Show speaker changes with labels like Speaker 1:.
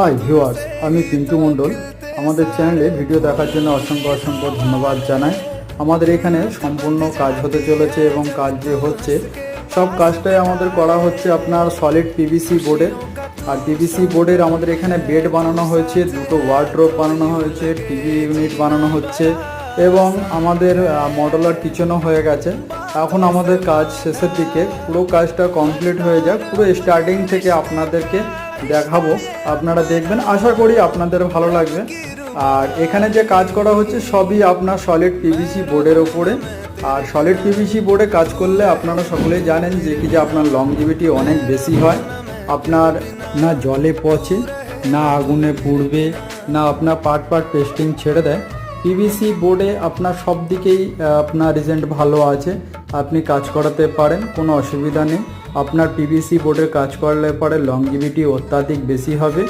Speaker 1: Hi viewers আমি পিন্টু মণ্ডল। আমাদের চ্যানেলে ভিডিও দেখার জন্য অসংখ্য অসংখ্য ধন্যবাদ জানাই। আমাদের এখানে সম্পূর্ণ কাজ হতে চলেছে এবং কাজ যে হচ্ছে, সব কাজটাই আমাদের করা হচ্ছে আপনার সলিড পিভিসি বোর্ডে আর পিভিসি বোর্ডের আমাদের এখানে বেড বানানো হয়েছে, দুটো ওয়ার্ড্রোপ বানানো হয়েছে টিভি ইউনিট বানানো হচ্ছে এবং আমাদের মডেলার কিচেনও হয়ে গেছে। এখন আমাদের কাজ শেষের দিকে। পুরো কাজটা কমপ্লিট হয়ে যাক। পুরো স্টার্টিং থেকে আপনাদেরকে দেখাবো। আপনারা দেখবেন, আশা করি আপনাদের ভালো লাগবে। আর এখানে যে কাজ করা হচ্ছে, সবই আপনার সলিড পিভিসি বোর্ডের ওপরে আর সলিড পিভিসি বোর্ডে কাজ করলে আপনারা সকলেই জানেন যে, কি যে আপনার লংজিভিটি অনেক বেশি হয়। আপনার না জলে পচে, না আগুনে পুড়বে, না আপনার পার্ট পার্ট পেস্টিং ছেড়ে দেয়। পিভিসি বোর্ডে আপনার সব দিকেই আপনার রেজাল্ট ভালো আছে। আপনি কাজ করাতে পারেন, কোনো অসুবিধা নেই। আপনার পিভিসি বোর্ডে কাজ করলে পরে লংজিভিটি অত্যাধিক বেশি হবে।